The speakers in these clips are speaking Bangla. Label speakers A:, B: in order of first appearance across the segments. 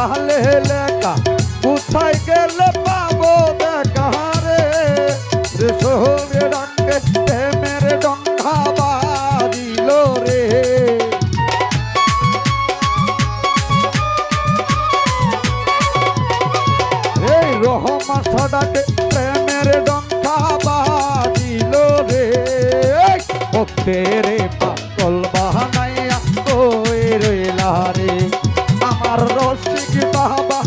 A: তাহলে লেখা, কোথায় গেলে পাবো দেখা রে শহরে ডাকে, প্রেমের ডঙ্গা বাজিল রে। এই রহমা সদাকে প্রেমের ডঙ্গা বাজিল রে। ভক্তের পা রসিক বাবা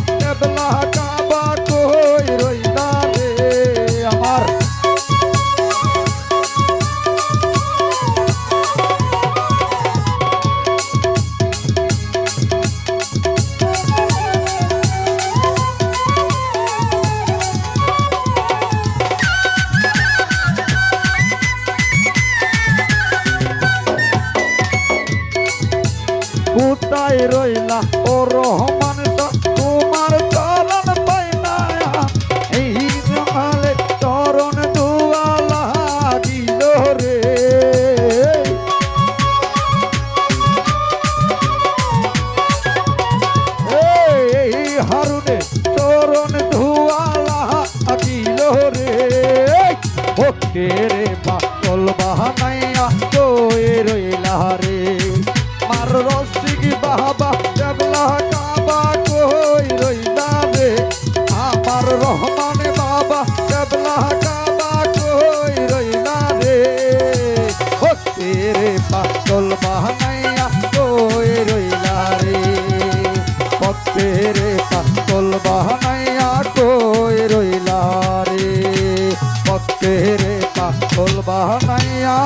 A: কোথায় রইলা। ও রহমান তোমার চরণ পাইনা এই জমালে চরণ দুয়ালা দিল রে। এই হারুনে চরণ ধুয়ালা দিল রে। ভক্তের পাগল বাহানাইয়া কই রইলা রে। বাবা কেবলা কাবা কই রইলা রে? আমার রহমান বাবা, কেবলা কাবা কই রইলা রে? ও তেরে পাগল বাহানাইয়া কই রইলা রে? ও তেরে পাগল বাহানাইয়া কই রইলা রে? ও তেরে পাগল বাহানাইয়া